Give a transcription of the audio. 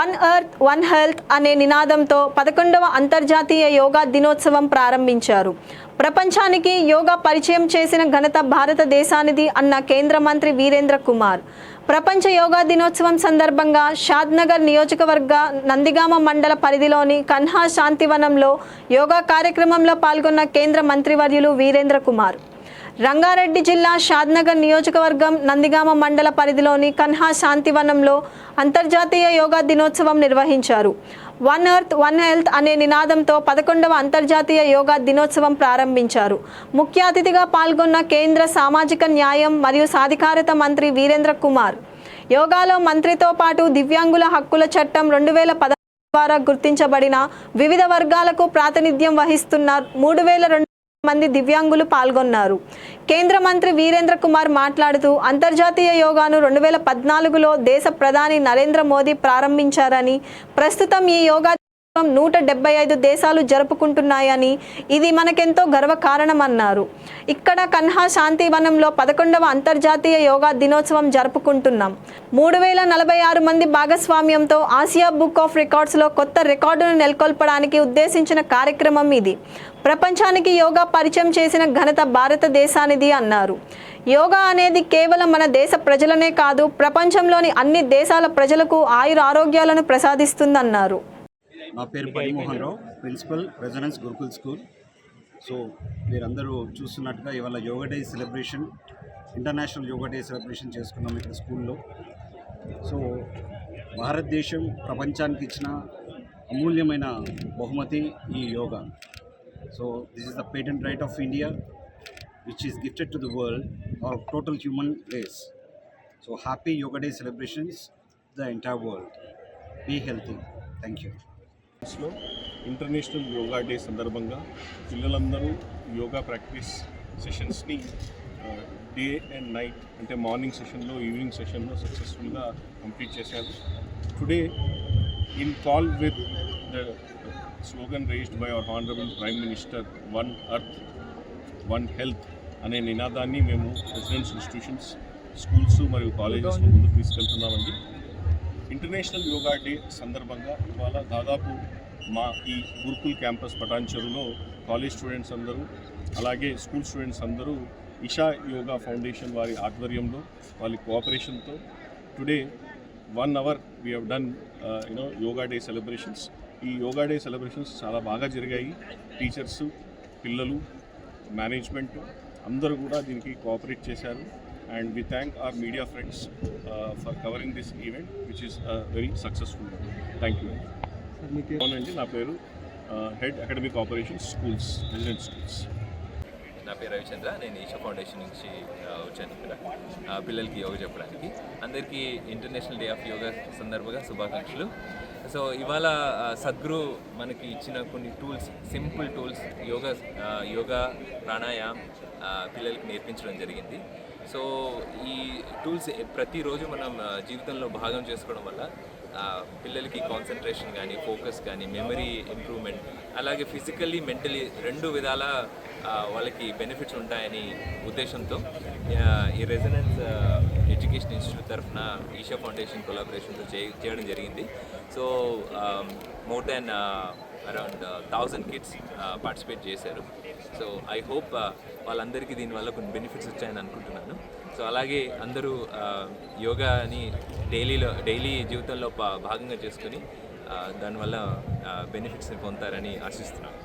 One earth one health అనే నినాదంతో పదకొండవ అంతర్జాతీయ యోగా దినోత్సవం ప్రారంభించారు. ప్రపంచానికి యోగా పరిచయం చేసిన ఘనత భారతదేశానిది అన్న కేంద్ర మంత్రి వీరేంద్ర కుమార్. ప్రపంచ యోగా దినోత్సవం సందర్భంగా షాద్నగర్ నియోజకవర్గ నందిగామ మండల పరిధిలోని కన్హా శాంతివనంలో యోగా కార్యక్రమంలో పాల్గొన్న కేంద్ర మంత్రివర్యులు వీరేంద్ర కుమార్. రంగారెడ్డి జిల్లా షాద్నగర్ నియోజకవర్గం నందిగామ మండల పరిధిలోని కన్హా శాంతివనంలో అంతర్జాతీయ యోగా దినోత్సవం నిర్వహించారు. వన్ ఎర్త్ వన్ హెల్త్ అనే నినాదంతో పదకొండవ అంతర్జాతీయ యోగా దినోత్సవం ప్రారంభించారు. ముఖ్య అతిథిగా పాల్గొన్న కేంద్ర సామాజిక న్యాయం మరియు సాధికారత మంత్రి వీరేంద్ర కుమార్. యోగాలో మంత్రితో పాటు దివ్యాంగుల హక్కుల చట్టం రెండు వేల పద ద్వారా గుర్తించబడిన వివిధ వర్గాలకు ప్రాతినిధ్యం వహిస్తున్న మూడు వేల రెండు మంది దివ్యాంగులు పాల్గొన్నారు. కేంద్ర మంత్రి వీరేంద్ర కుమార్ మాట్లాడుతూ అంతర్జాతీయ యోగాను రెండు వేల పద్నాలుగులో దేశ ప్రధాని నరేంద్ర మోదీ ప్రారంభించారని ప్రస్తుతం ఈ యోగా నూట డెబ్బై ఐదు దేశాలు జరుపుకుంటున్నాయని ఇది మనకెంతో గర్వకారణమన్నారు. ఇక్కడ కన్హా శాంతివనంలో పదకొండవ అంతర్జాతీయ యోగా దినోత్సవం జరుపుకుంటున్నాం. మూడు వేల నలభై ఆరు మంది భాగస్వామ్యంతో ఆసియా బుక్ ఆఫ్ రికార్డ్స్లో కొత్త రికార్డును నెలకొల్పడానికి ఉద్దేశించిన కార్యక్రమం ఇది. ప్రపంచానికి యోగా పరిచయం చేసిన ఘనత భారతదేశానిది అన్నారు. యోగా అనేది కేవలం మన దేశ ప్రజలనే కాదు ప్రపంచంలోని అన్ని దేశాల ప్రజలకు ఆయుర ఆరోగ్యాలను ప్రసాదిస్తుందన్నారు. నా పేరు Parimohan Rao principal residence Gurukul school. So మీరందరూ చూస్తున్నట్టుగా ఇవాళ yoga day celebration international yoga day celebration చేసుకున్నాం ఇక్కడ స్కూల్లో. సో భారతదేశం ప్రపంచానికి ఇచ్చిన అమూల్యమైన బహుమతి ఈ yoga. So this is the patent right of India which is gifted to the world or total human race. So happy yoga day celebrations the entire world. Be healthy. Thank you ఆఫీస్లో international yoga day సందర్భంగా పిల్లలందరూ yoga practice సెషన్స్ని day and night అంటే morning సెషన్లో evening సెషన్లో సక్సెస్ఫుల్గా complete చేశారు. Today in call with the slogan raised by our honourable prime minister one earth one health అనే నినాదాన్ని మేము రెసిడెన్స్ ఇన్స్టిట్యూషన్స్ స్కూల్స్ మరియు కాలేజెస్లో ముందుకు తీసుకెళ్తున్నామండి. ఇంటర్నేషనల్ యోగా డే సందర్భంగా ఇవాళ దాదాపు మా ఈ గురుకుల్ క్యాంపస్ పటాన్చెరులో కాలేజ్ స్టూడెంట్స్ అందరూ అలాగే స్కూల్ స్టూడెంట్స్ అందరూ ఇషా యోగా ఫౌండేషన్ వారి ఆధ్వర్యంలో వాళ్ళ కోఆపరేషన్తో today one hour we have done you know yoga day celebrations. ఈ యోగా డే సెలబ్రేషన్స్ చాలా బాగా జరిగాయి. టీచర్స్ పిల్లలు మేనేజ్మెంట్ అందరూ కూడా దీనికి కోఆపరేట్ చేశారు. And we thank our media friends for covering this event which is very successful thank you అవునండి నా పేరు head academic operations schools resident schools నా పేరు రవిచంద్ర నేను ఈషా ఫౌండేషన్ నుంచి ఆ, వచ్చాను ఇక్కడ. పిల్లలకి యోగా చెప్పడానికి. అందరికీ ఇంటర్నేషనల్ డే ఆఫ్ యోగా సందర్భంగా శుభాకాంక్షలు. సో ఇవాళ సద్గురు మనకి ఇచ్చిన కొన్ని tools simple tools yoga yoga pranayam పిల్లలకి నేర్పించడం జరిగింది. సో ఈ టూల్స్ ప్రతిరోజు మనం జీవితంలో భాగం చేసుకోవడం వల్ల పిల్లలకి కాన్సన్ట్రేషన్ కానీ ఫోకస్ కానీ మెమరీ ఇంప్రూవ్మెంట్ అలాగే ఫిజికల్లీ మెంటలీ రెండు విధాల వాళ్ళకి బెనిఫిట్స్ ఉంటాయని ఉద్దేశంతో ఈ రెసిడెన్స్ ఎడ్యుకేషన్ ఇన్స్టిట్యూట్ తరఫున ఈషా ఫౌండేషన్ కొలాబరేషన్తో చే చేయడం జరిగింది. So more than around thousand kids participate చేశారు. సో ఐ హోప్ వాళ్ళందరికీ దీనివల్ల కొన్ని బెనిఫిట్స్ వచ్చాయని అనుకుంటున్నాను. సో అలాగే అందరూ యోగాని డైలీలో డైలీ జీవితంలో భాగంగా చేసుకొని దానివల్ల బెనిఫిట్స్ని పొందుతారని ఆశిస్తున్నాను.